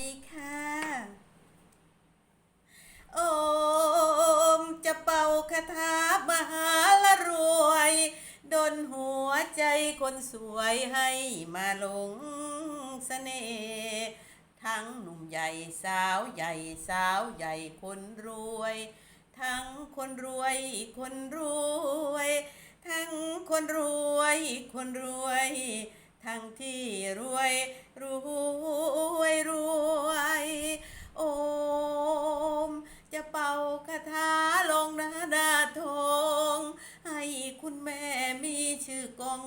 ดีค่ะ โอมจะเป่าคาถามหาละรวย ดนหัวใจคนสวยให้มาหลงเสน่ห์ทั้งหนุ่มใหญ่สาวใหญ่สาวใหญ่คนรวย ทั้งคนรวยคนรวย ทั้งคนรวยคนรวย ทั้งที่รวยรวยรวย โอม จะเป่าคาถาลงนาดาทง ให้คุณแม่มีชื่อกอง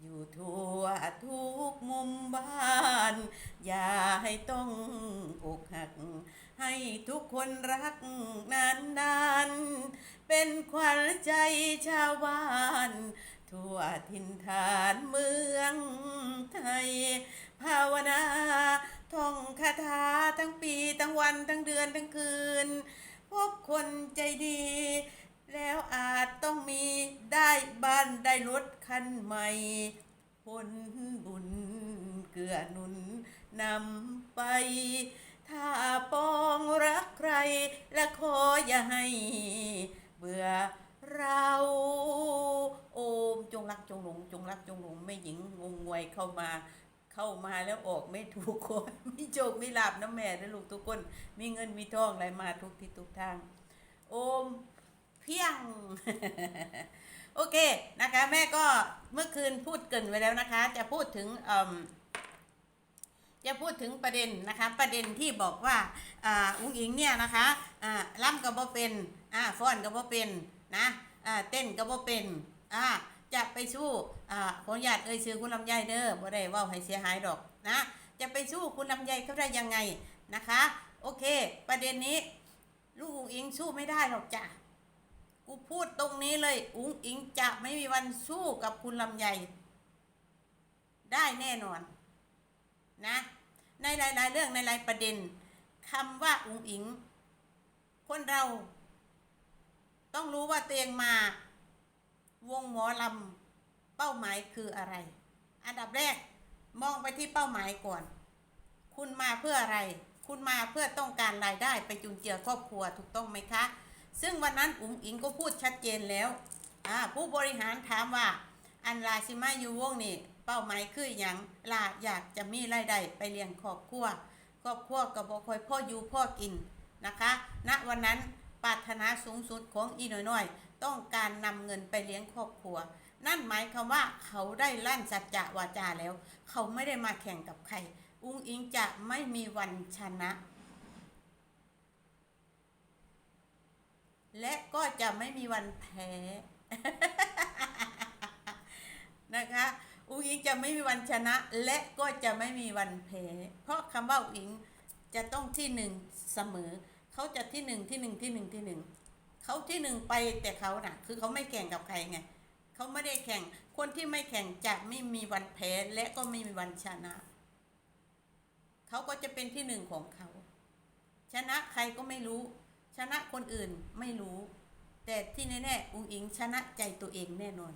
อยู่ทั่วทุกมุมบ้าน อย่าให้ต้องอกหัก ให้ทุกคนรักนานนานๆเป็นขวัญใจชาวบ้าน ทั่วถิ่นฐานเมืองไทย ภาวนาท่องคาถาทั้งปีทั้งวันทั้งเดือนทั้งคืน พบคนใจดี แล้วอาจต้องมีได้บ้านได้รถคันใหม่ผลบุญเกื้อหนุนนำไป ถ้าปองรักใครและขออย่าให้ เบื่อ เราโอมจงรักจงหลงจงรักจงหลงไม่หญิงงงงวยเข้ามาเข้ามาแล้วออกไม่ถูกคนไม่โจกไม่หลับนะแม่นะลูกทุกคน มีเงินมีทองไหลมาทุกที่ทุกทาง โอมเพียง โอเคนะคะ แม่ก็เมื่อคืนพูดเกินไว้แล้วนะคะ จะพูดถึงจะพูดถึงประเด็นนะคะ ประเด็นที่บอกว่าอุ้งอิงเนี่ยนะคะล่ำกับบ่เป็นอ่าฟ้อนกับบ่เป็น นะอ่าเต้นกับบ่เป็นอ่าจะไปสู้อ่าขออนุญาตเอ่ยชื่อคุณลำไยเด้อบ่ได้ว่าให้เสียหายดอกนะ จะไปสู้คุณลำไยเขาได้ยังไงนะคะ โอเค ประเด็นนี้ ลูกอุ้งอิงสู้ไม่ได้หรอกจ้ะกูพูดตรงนี้เลย อุ้งอิงจะไม่มีวันสู้กับคุณลำไยได้แน่นอน นะ ในหลาย ๆ เรื่องในหลายประเด็นคำว่าอุ้งอิง คนเรา ต้องรู้ว่าตัวเองมา วงหมอลำเป้าหมายคืออะไร อันดับแรกมองไปที่เป้าหมายก่อน คุณมาเพื่ออะไร คุณมาเพื่อต้องการรายได้ไปจุนเจือครอบครัวถูกต้องไหมคะ ซึ่งวันนั้นอุ๋งอิงก็พูดชัดเจนแล้วผู้บริหารถามว่า อันลาซิมาอยู่วงนี่เป้าหมายคืออย่างลาอยากจะมีรายได้ไปเลี้ยงครอบครัวครอบครัวก็บอกคอยพ่ออยู่พ่อกินนะคะ ณวันนั้น ปรารถนาสูงสุดของอีน้อยๆ ต้องการนำเงินไปเลี้ยงครอบครัว นั่นหมายความว่าเขาได้ลั่นสัจจะวาจาแล้ว เขาไม่ได้มาแข่งกับใคร อุ้งอิงจะไม่มีวันชนะ และก็จะไม่มีวันแพ้ นะคะอุ้งอิงจะไม่มีวันชนะ และก็จะไม่มีวันแพ้ เพราะคำว่าอุ้งอิงจะต้องที่หนึ่งเสมอ เขาจะที่หนึ่งที่หนึ่งที่หนึ่งที่หนึ่งเขาที่หนึ่งไปแต่เขาน่ะ คือเขาไม่แข่งกับใครไงเขาไม่ได้แข่งคนที่ไม่แข่งจะไม่มีวันแพ้และก็ไม่มีวันชนะเขาก็จะเป็นที่หนึ่งของเขาชนะใครก็ไม่รู้ ชนะคนอื่นไม่รู้ แต่ที่แน่ๆอุ้งอิงชนะใจตัวเองแน่นอน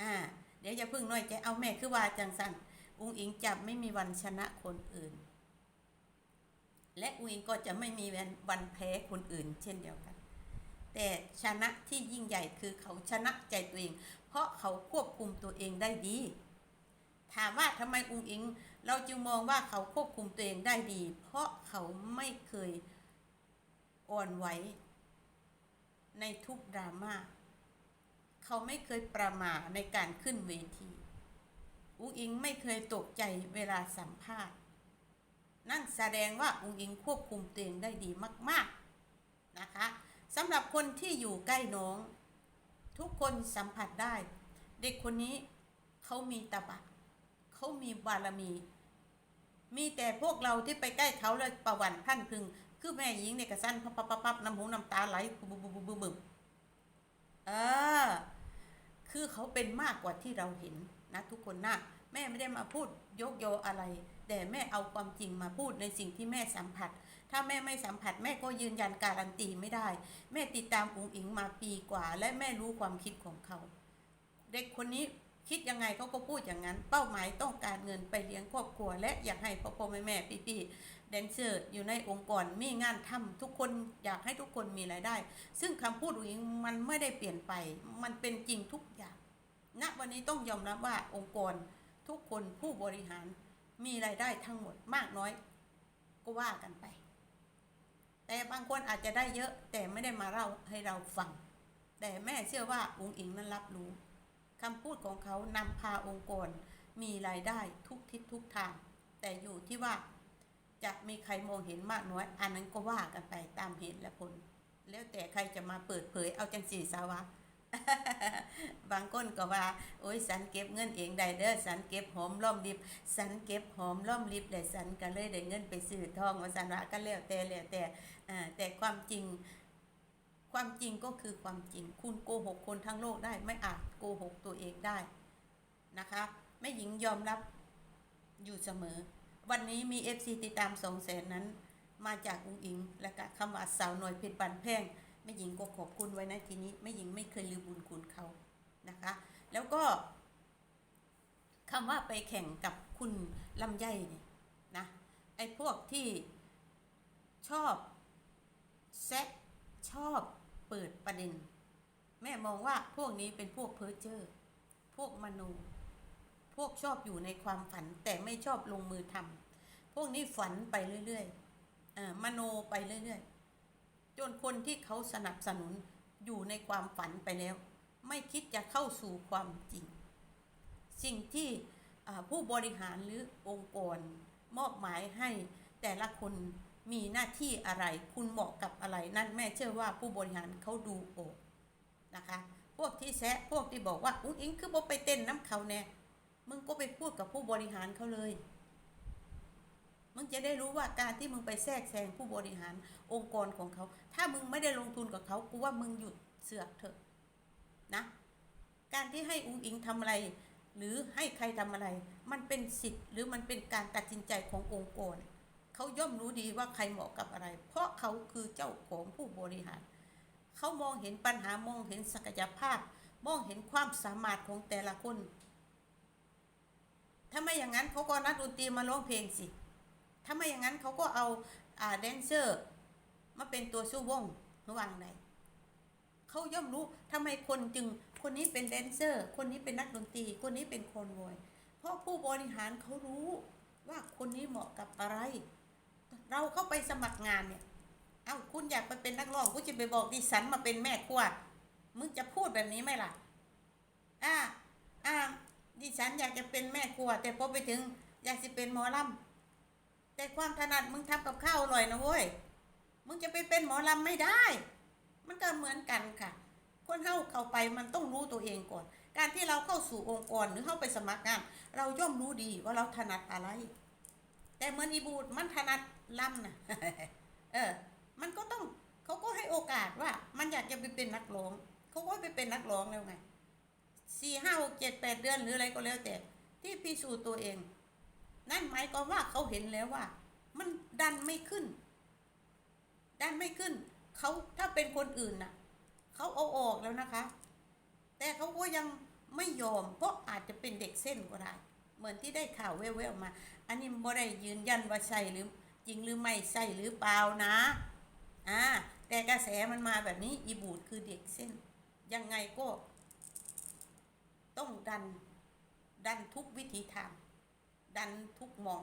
อ่า เดี๋ยวอย่าพิ่งน้อยใจเอาแม่คือว่าจังสันอุ้งอิงจะไม่มีวันชนะคนอื่น และอุ้งอิงก็จะไม่มีวันแพ้คนอื่น เช่นเดียวกัน แต่ชนะที่ยิ่งใหญ่คือเขาชนะใจตัวเอง เพราะเขาควบคุมตัวเองได้ดี ถามว่าทำไมอุ้งอิง เราจึงมองว่าเขาควบคุมตัวเองได้ดี เพราะเขาไม่เคยอ่อนไหวในทุกดราม่าเขาไม่เคยประมาในการขึ้นเวที อุ้งอิงไม่เคยตกใจเวลาสัมภาษณ์ นั่นแสดงว่าอุ้งอิงควบคุมตัวเองได้ดีมาก ๆนะคะสำหรับคนที่อยู่ใกล้น้อง ทุกคนสัมผัสได้ เด็กคนนี้เขามีตะบะเขามีบารมี มีแต่พวกเราที่ไปใกล้เขาแล้วประวันพันพึง คือแม่หญิงเนี่ยกระสั้นพับพับพับน้ำหูน้ำตาไหลบุบบุบบุบบุบบุบเออคือเขาเป็นมากกว่าที่เราเห็นนะทุกคนนะแม่ไม่ได้มาพูดยกโยอะไร แต่แม่เอาความจริงมาพูดในสิ่งที่แม่สัมผัส ถ้าแม่ไม่สัมผัสแม่ก็ยืนยันการันตีไม่ได้ แม่ติดตามอุ๋งอิงมาปีกว่า และแม่รู้ความคิดของเขา เด็กคนนี้คิดยังไงเขาก็พูดอย่างนั้น เป้าหมายต้องการเงินไปเลี้ยงครอบครัว และอยากให้พ่อพ่อแม่แม่พี่พี่ๆแดนเซอร์อยู่ในองค์กรมีงานทำทุกคนอยากให้ทุกคนมีรายได้ ซึ่งคำพูดองอิงมันไม่ได้เปลี่ยนไป มันเป็นจริงทุกอย่างณวันนี้ต้องยอมรับว่าองค์กรทุกคนผู้บริหาร มีรายได้ทั้งหมดมากน้อย ก็ว่ากันไป แต่บางคนอาจจะได้เยอะ แต่ไม่ได้มาเล่าให้เราฟัง แต่แม่เชื่อว่าองค์อิงนั้นรับรู้คำพูดของเขานำพาองค์กรมีรายได้ทุกทิศทุกทาง แต่อยู่ที่ว่าจะมีใครมองเห็นมากน้อย อันนั้นก็ว่ากันไปตามเหตุและผล แล้วแต่ใครจะมาเปิดเผยเอาจังสีสาวะ บางคนก็ว่า โอ้ยสันเก็บเงินเองได้เด้อสันเก็บหอมล่อมริบ สันเก็บหอมล่อมริบเลยสันก็เลยได้เงินไปซื้อทองว่าสันว่าก็แล้วแต่แล้วแต่แต่ความจริงความจริงก็คือความจริง คุณโกหกคนทั้งโลกได้ไม่อาจโกหกตัวเองได้นะคะแม่หญิงยอมรับอยู่เสมอ วันนี้มี FC ติดตามสองแสนนั้น มาจากอุ้งอิง และก็คำว่าสาวหน่อยเพชรบันแพง แม่หญิงก็ขอบคุณไว้นะทีนี้แม่หญิงไม่เคยลืมบุญคุณเขานะคะ แล้วก็คำว่าไปแข่งกับคุณลำไยเนี่ยนะไอ้พวกที่ชอบแซะชอบเปิดประเด็น แม่มองว่าพวกนี้เป็นพวกเพ้อเจ้อพวกมโนพวกชอบอยู่ในความฝันแต่ไม่ชอบลงมือทำพวกนี้ฝันไปเรื่อยๆอ่ามโนไปเรื่อย จนคนที่เขาสนับสนุนอยู่ในความฝันไปแล้ว ไม่คิดจะเข้าสู่ความจริง สิ่งที่ผู้บริหารหรือองค์กร มอบหมายให้แต่ละคนมีหน้าที่อะไร คุณเหมาะกับอะไร นั่นแม่เชื่อว่าผู้บริหารเขาดูออกนะคะ พวกที่แซะพวกที่บอกว่าอุ้งอิงคือบ่ไปเต้นน้ำเขาแน่มึงก็ไปพูดกับผู้บริหารเขาเลย มึงจะได้รู้ว่าการที่มึงไปแทรกแซงผู้บริหารองค์กรของเขา ถ้ามึงไม่ได้ลงทุนกับเขากูว่ามึงหยุดเสือกเถอะนะ การที่ให้อุ้งอิงทำอะไร หรือให้ใครทำอะไร มันเป็นสิทธิ์หรือมันเป็นการตัดสินใจขององค์กรเขาย่อมรู้ดีว่าใครเหมาะกับอะไร เพราะเขาคือเจ้าของผู้บริหาร เขามองเห็นปัญหามองเห็นศักยภาพ มองเห็นความสามารถของแต่ละคน ถ้าไม่อย่างนั้นเขาก็นักดนตรีมาร้องเพลงสิ ถ้าไม่อย่างนั้นเขาก็เอาอ่าแดนเซอร์มาเป็นตัวสู้วงระหว่างไหนเขาย่อมรู้ทำไมคนจึงคนนี้เป็นแดนเซอร์ คนนี้เป็นนักดนตรี คนนี้เป็นคอนวย เพราะผู้บริหารเขารู้ว่าคนนี้เหมาะกับอะไร เราเข้าไปสมัครงานเนี่ย เอ้าคุณอยากไปเป็นนักร้องกูจะไปบอกดิฉันมาเป็นแม่ครัวมึงจะพูดแบบนี้ไหมล่ะ อ่า อ่า ดิฉันอยากจะเป็นแม่ครัว แต่พอไปถึงอยากจะเป็นหมอลำ แต่ความถนัดมึงทำกับข้าวอร่อยนะเว้ย มึงจะไปเป็นหมอลำไม่ได้ มันก็เหมือนกันค่ะ คนเข้าเข้าไปมันต้องรู้ตัวเองก่อน การที่เราเข้าสู่องค์กรหรือเข้าไปสมัครงาน เราย่อมรู้ดีว่าเราถนัดอะไร แต่เหมือนอีบูดมันถนัดลำนะเออ มันก็ต้องเขาก็ให้โอกาสว่า มันอยากจะไปเป็นนักร้องเขาก็ไปเป็นนักร้องแล้วไงสี่ห้าหกเจ็ดแปดเดือนหรืออะไรก็แล้วแต่ ที่พิสูจน์ตัวเอง นั่นหมายความว่าเขาเห็นแล้วว่า มันดันไม่ขึ้น ดันไม่ขึ้น เขาถ้าเป็นคนอื่นน่ะ เขาเอาออกแล้วนะคะ แต่เขาก็ยังไม่ยอม เพราะอาจจะเป็นเด็กเส้นก็ได้ เหมือนที่ได้ข่าวแว่วๆมา อันนี้ไม่ได้ยืนยันว่าใช่หรือจริงหรือไม่ใช่หรือเปล่านะอ่าแต่กระแสมันมาแบบนี้อีบูดคือเด็กเส้น ยังไงก็ ต้องดันดันทุกวิธีทาง ดันทุกมอง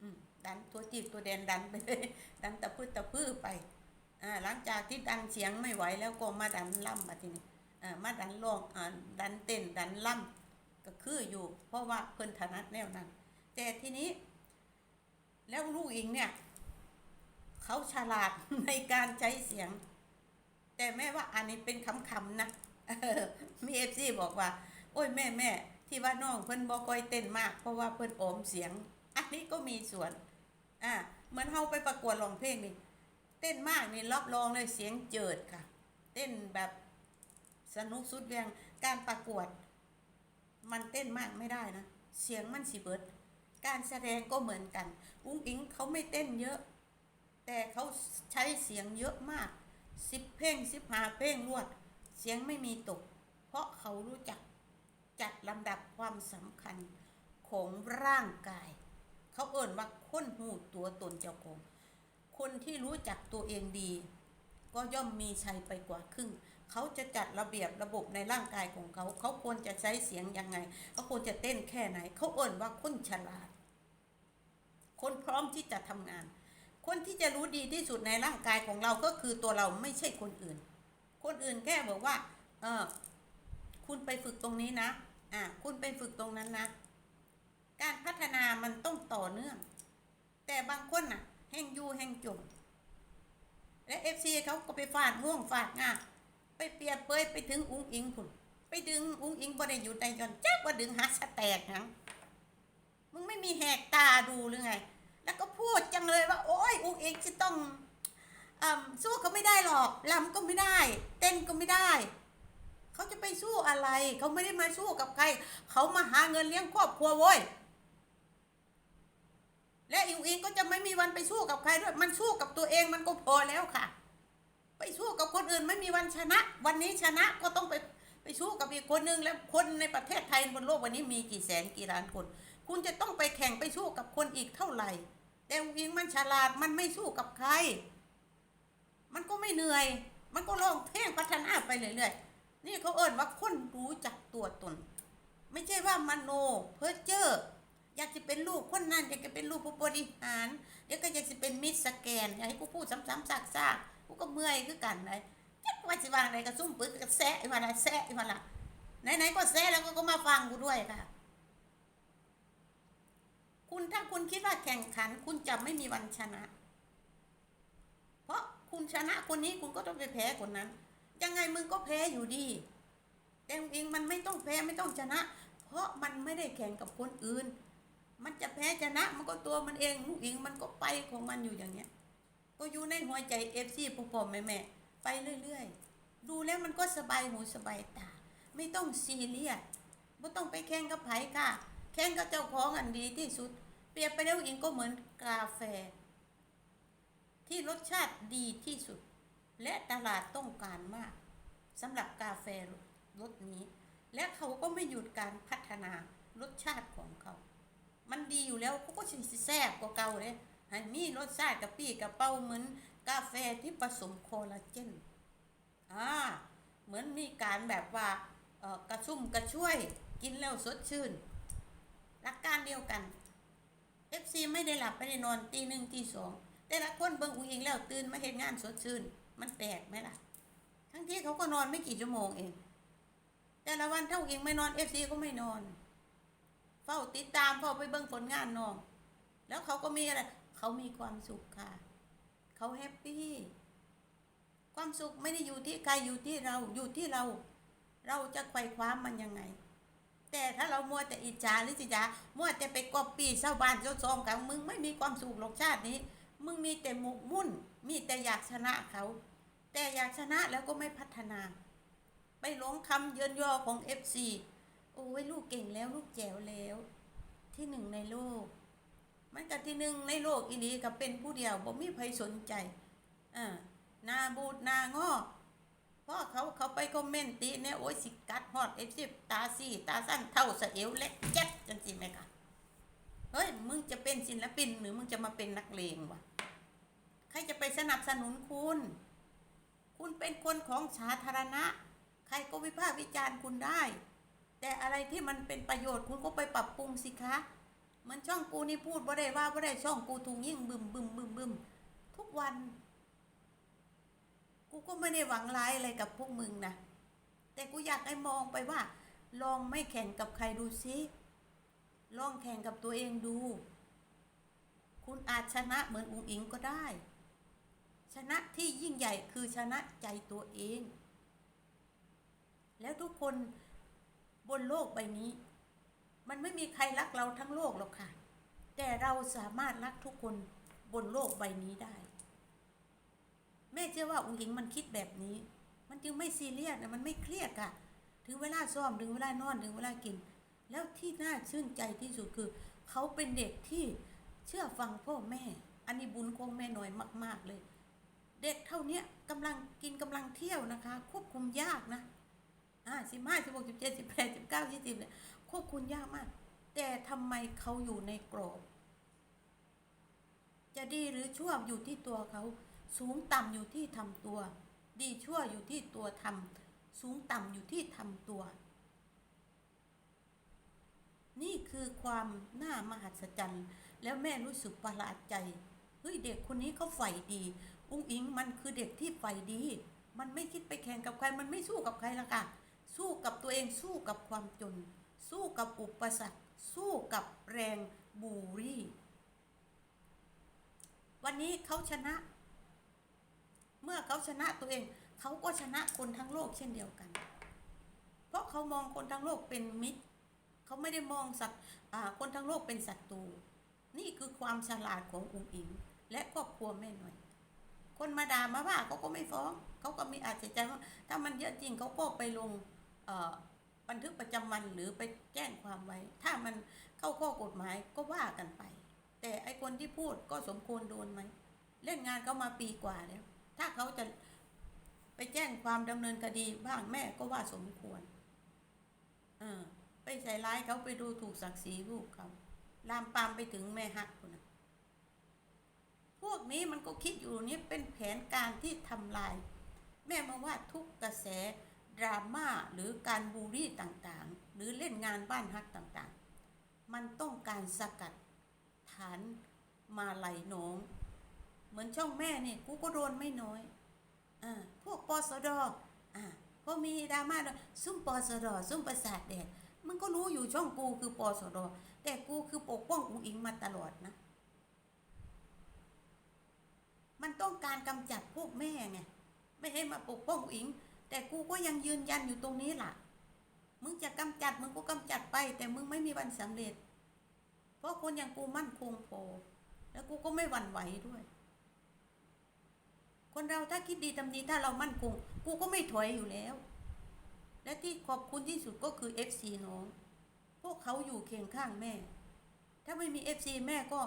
อืมดันตัวจีบตัวแดนดันไปเลยดันตะพื้ตะพื้ไปอ่าหลังจากที่ดันเสียงไม่ไหวแล้วก็มาดันล่ำมาทีนี้อ่ามาดันร้องอ่าดันเต้นดันล่ำก็คืออยู่ เพราะว่าเพิ่นถนัดแนวนั้น แต่ทีนี้ แล้วลูกอิงเนี่ยเขาฉลาดในการใช้เสียง แต่แม่ว่าอันนี้เป็นคำๆนะเมีเอฟซีบอกว่า โอ้ยแม่แม่ ที่ว่าน้องเพิ่นบ่ค่อยเต้นมาก เพราะว่าเพิ่นโอมเสียง อันนี้ก็มีส่วน อ่าเหมือนเฮาไปประกวดร้องเพลงนี่ เต้นมากนี่รับรองเลยเสียงเจิดค่ะ เต้นแบบสนุกสุดเวียงการประกวด มันเต้นมากไม่ได้นะ เสียงมันสิเบิด การแสดงก็เหมือนกัน อุ้งอิงเขาไม่เต้นเยอะ แต่เขาใช้เสียงเยอะมากสิบเพลงสิบหาเพลงรวด เสียงไม่มีตก เพราะเขารู้จัก จัดลำดับความสำคัญของร่างกาย เขาเอ่นว่าค้นหูตัวตนเจ้าของ คนที่รู้จักตัวเองดี ก็ย่อมมีชัยไปกว่าครึ่ง เขาจะจัดระเบียบระบบในร่างกายของเขา เขาควรจะใช้เสียงยังไง เขาควรจะเต้นแค่ไหน เขาเอ่นว่าคนฉลาด คนพร้อมที่จะทำงาน คนที่จะรู้ดีที่สุดในร่างกายของเราก็คือตัวเราไม่ใช่คนอื่น คนอื่นแค่บอกว่า เออ คุณไปฝึกตรงนี้นะ อ่า คุณไปฝึกตรงนั้นนะ การพัฒนามันต้องต่อเนื่อง แต่บางคนน่ะ แห่งยูแห่งจม และเอฟซีเขาก็ไปฟาดง่วงฟาดงาไปเปียบเปยไปถึงอุ้งอิงพุ่นไปดึงอุ้งอิงบ่ได้อยู่ในยอนจักว่าดึงหาสแตกหังมึงไม่มีแหกตาดูหรือไง แล้วก็พูดจังเลยว่า โอ้ยอุ้งอิงจะต้องอ่าสู้ก็ไม่ได้หรอกลำก็ไม่ได้ เต้นก็ไม่ได้ เขาจะไปสู้อะไร เขาไม่ได้มาสู้กับใคร เขามาหาเงินเลี้ยงครอบครัวโว้ยและอิงอิงก็จะไม่มีวันไปสู้กับใครด้วย มันสู้กับตัวเองมันก็พอแล้วค่ะ ไปสู้กับคนอื่นไม่มีวันชนะ วันนี้ชนะก็ต้องไปไปสู้กับอีกคนนึงแล้วคนในประเทศไทยบนโลกวันนี้มีกี่แสนกี่ล้านคน คุณจะต้องไปแข่งไปสู้กับคนอีกเท่าไหร่ แต่อิงอิงมันฉลาดมันไม่สู้กับใคร มันก็ไม่เหนื่อย มันก็ลองเพ่งพัฒนาไปเรื่อยๆ นี่เขาเอ่นว่าคนรู้จักตัวตน ไม่ใช่ว่ามโนเพ้อเจ้ออยากจะเป็นลูกคนนั้นอยากจะเป็นลูกผู้บริหารเดี๋ยวก็อยากจะเป็นมิสสแกนอยากให้กูพูดซ้ำๆซากๆกูก็เมื่อยคือกันเลยจักว่าสิวางอะไรก็ซุ่มปึกก็แซะอีมาละแซะอีมาละไหนๆก็แซะแล้วก็ก็มาฟังกูด้วยค่ะ คุณถ้าคุณคิดว่าแข่งขัน คุณจะไม่มีวันชนะ เพราะคุณชนะคนนี้คุณก็ต้องไปแพ้คนนั้น ยังไงมึงก็แพ้อยู่ดี แต่จริงมันไม่ต้องแพ้ไม่ต้องชนะ เพราะมันไม่ได้แข่งกับคนอื่น มันจะแพ้ชนะมันก็ตัวมันเองลูกอิงมันก็ไปของมันอยู่อย่างเงี้ย ก็อยู่ในหัวใจเอฟซีพ่อพ่อแม่แม่ๆไปเรื่อยๆ ดูแล้วมันก็สบายหูสบายตา ไม่ต้องซีเรียสไม่ต้องไปแข่งกับไผค่ะ แข่งกับเจ้าของอันดีที่สุด เปรียบไปแล้วอิงก็เหมือนกาแฟ ที่รสชาติดีที่สุด และตลาดต้องการมากสำหรับกาแฟรสนี้ และเขาก็ไม่หยุดการพัฒนารสชาติของเขา มันดีอยู่แล้วเขาก็สิแซ่บกว่าเก่าเลยให้มีรสชาติกับปี้กับเป้าเหมือนกาแฟที่ผสมโคลลาเจนอ่าเหมือนมีการแบบว่าเออกระชุ่มกระช่วยกินแล้วสดชื่นหลักการเดียวกัน FC ไม่ได้หลับไม่ได้นอนตีหนึ่งตีสองแต่ละคนเบิ่งอุ้งอิงแล้วตื่นมาเห็นงานสดชื่น มันแปลกไหมล่ะ ทั้งที่เขาก็นอนไม่กี่ชั่วโมงเอง แต่ละวันเท่าเองไม่นอน FC ก็ไม่นอน เฝ้าติดตามเฝ้าไปเบิ่งผลงานน้อง แล้วเขาก็มีอะไร เขามีความสุขค่ะ เขาแฮปปี้ ความสุขไม่ได้อยู่ที่ใครอยู่ที่เราอยู่ที่เรา เราจะไขว่คว้ามันยังไง แต่ถ้าเรามัวแต่อิจฉาหรือจิจามัวแต่ไปกอบปีเศร้าบ้านเจ้าซองเขามึงไม่มีความสุขหรอกชาตินี้ มึงมีแต่หมกมุ่น มีแต่อยากชนะเขา แต่อยากชนะแล้วก็ไม่พัฒนา ไปหลงคำเยินยอของ FC โอ้ยลูกเก่งแล้วลูกแจ๋วแล้ว ที่หนึ่งในโลก มันกับที่หนึ่งในโลกอีนี้กับเป็นผู้เดียวบ่มีใครสนใจอ่าหนาบูดหนางอพราะเขาเขาไปคอมเมนต์ตีเนี่ยโอ้ยสิกัดฮอดเอฟซีตาซีตาสั้นเท่าสเอวเล็กแจ๊กจังสิไหมคะเฮ้ย มึงจะเป็นศิลปินหรือมึงจะมาเป็นนักเลงวะ ใครจะไปสนับสนุนคุณ คุณเป็นคนของสาธารณะ ใครก็วิพากษ์วิจารณ์คุณได้ แต่อะไรที่มันเป็นประโยชน์คุณก็ไปปรับปรุงสิคะเหมันช่องกูนี่พูดบ่ได้ว่าบ่ได้ช่องกูทุงยิ่งบึมบึมบึมบึมทุกวัน กูก็ไม่ได้หวังร้ายอะไรกับพวกมึงนะ แต่กูอยากให้มองไปว่า ลองไม่แข่งกับใครดูซิลองแข่งกับตัวเองดู คุณอาจชนะเหมือนอุงอิงก็ได้ นะที่ยิ่งใหญ่คือชนะใจตัวเอง แล้วทุกคนบนโลกใบนี้ มันไม่มีใครรักเราทั้งโลกหรอกค่ะ แต่เราสามารถรักทุกคนบนโลกใบนี้ได้ แม่เชื่อว่าองค์หญิงมันคิดแบบนี้ มันจึงไม่ซีเรียสนะมันไม่เครียดอะถึงเวลาซ้อมถึงเวลานอนถึงเวลากิน แล้วที่น่าชื่นใจที่สุดคือ เขาเป็นเด็กที่เชื่อฟังพ่อแม่ อันนี้บุญของแม่หน่อยมาก ๆเลย เด็กเท่านี้กำลังกินกำลังเที่ยวนะคะ ควบคุมยากนะอ่าสิบห้าสิบหกสิบเจ็ดสิบแปดสิบเก้ายี่สิบเนี่ยควบคุมยากมาก แต่ทำไมเขาอยู่ในกรอบ จะดีหรือชั่วอยู่ที่ตัวเขา สูงต่ำอยู่ที่ทำตัว ดีชั่วอยู่ที่ตัวทำสูงต่ำอยู่ที่ทำตัว นี่คือความน่ามหัศจรรย์ แล้วแม่รู้สึกประหลาดใจเฮ้ยเด็กคนนี้เขาใฝ่ดี อุ้งอิงมันคือเด็กที่ใฝ่ดี มันไม่คิดไปแข่งกับใคร มันไม่สู้กับใครละค่ะ สู้กับตัวเอง สู้กับความจน สู้กับอุปสรรค สู้กับแรงบูรี่ วันนี้เขาชนะ เมื่อเขาชนะตัวเอง เขาก็ชนะคนทั้งโลกเช่นเดียวกัน เพราะเขามองคนทั้งโลกเป็นมิตร เขาไม่ได้มองสัตว์คนทั้งโลกเป็นศัตรู นี่คือความฉลาดขององค์อิง และครอบครัวแม่หน่อย คนมาด่ามาว่าเขาก็ไม่ฟ้องเขาก็มีอาจจะใจว่าถ้ามันเยอะจริงเขาก็ไปลงบันทึกประจำวันหรือไปแจ้งความไว้ ถ้ามันเข้าข้อกฎหมายก็ว่ากันไป แต่ไอคนที่พูดก็สมควรโดนไหมเล่นงานเขามาปีกว่าแล้ว ถ้าเขาจะไปแจ้งความดำเนินคดีบ้างแม่ก็ว่าสมควรเออไปใส่ร้ายเขาไปดูถูกศักดิ์ศรีลูกเขาลามปามไปถึงแม่ฮักคนนะ วกนี้มันก็คิดอยู่นี้เป็นแผนการที่ทำลาย แม่มาว่าทุกกระแสดราม่าหรือการบูลลี่ต่างๆ หรือเล่นงานบ้านฮักต่างๆ มันต้องการสกัดฐานมาไหลหนอง เหมือนช่องแม่เนี่ยกูก็โดนไม่น้อยอ่าพวกปสดอ่าพอมีดราม่าด้วยซุ่มปสดซุ่มประสาทแดดมันก็รู้อยู่ช่องกูคือปสดแต่กูคือปกป้องอุงอิงมาตลอดนะ มันต้องการกำจัดพวกแม่ไงไม่ให้มาปกป้องอิง แต่กูก็ยังยืนยันอยู่ตรงนี้ล่ะ มึงจะกำจัดมึงก็กำจัดไป แต่มึงไม่มีวันสำเร็จ เพราะคนอย่างกูมั่นคงพอแล้วกูก็ไม่หวั่นไหวด้วย คนเราถ้าคิดดีทำดีถ้าเรามั่นคง กูก็ไม่ถอยอยู่แล้ว และที่ขอบคุณที่สุดก็คือ FC น้อง พวกเขาอยู่เคียงข้างแม่ ถ้าไม่มี FC แม่ก็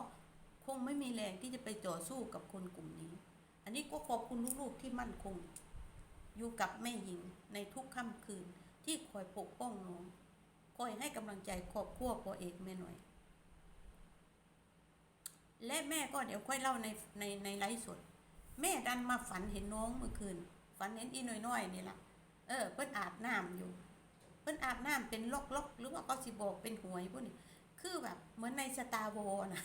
คงไม่มีแรงที่จะไปต่อสู้กับคนกลุ่มนี้ อันนี้ก็ขอบคุณลูกๆที่มั่นคง อยู่กับแม่หญิงในทุกค่ำคืนที่คอยปกป้องน้องคอยให้กำลังใจครอบครัวพ่อเอกแม่หน่อย และแม่ก็เดี๋ยวค่อยเล่าในในในไลฟ์สดแม่ดันมาฝันเห็นน้องเมื่อคืน ฝันเห็นอีน้อยๆนี่แหละเออ เพิ่นอาบน้ำอยู่ เพิ่นอาบน้ำเป็นลอกๆหรือว่าเขาสิบอกเป็นหวยพวกนี้คือแบบเหมือนในสตาร์วอนะ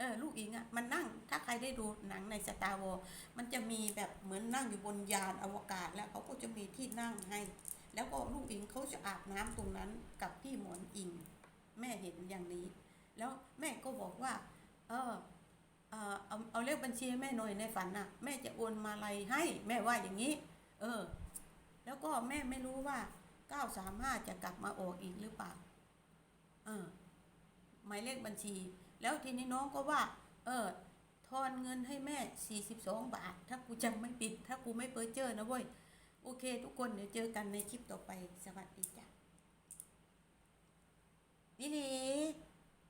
เออลูกอิงอะ่ะมันนั่งถ้าใครได้ดูหนังในสตาร์วอลมันจะมีแบบเหมือนนั่งอยู่บนยานอวกาศ แล้วเขาก็จะมีที่นั่งให้ แล้วก็ลูกอิงเขาจะอาบน้ำตรงนั้นกับพี่หมอนอิง แม่เห็นอย่างนี้ แล้วแม่ก็บอกว่า เออเออเอาเอาเลขบัญชีแม่หน่อยในฝันน่ะ แม่จะโอนมาลัยให้ แม่ว่าอย่างนี้ เออ แล้วก็แม่ไม่รู้ว่าเก้าสามห้าจะกลับมาออกอีกหรือเปล่าเออหมายเลขบัญชี แล้วทีนี้น้องก็ว่า เออทอนเงินให้แม่ 42 บาท ถ้ากูจำไม่ผิด ถ้ากูไม่เพ้อเจอนะเว้ย โอเค ทุกคนเดี๋ยวเจอกันในคลิปต่อไป สวัสดีจ้ะวิลี่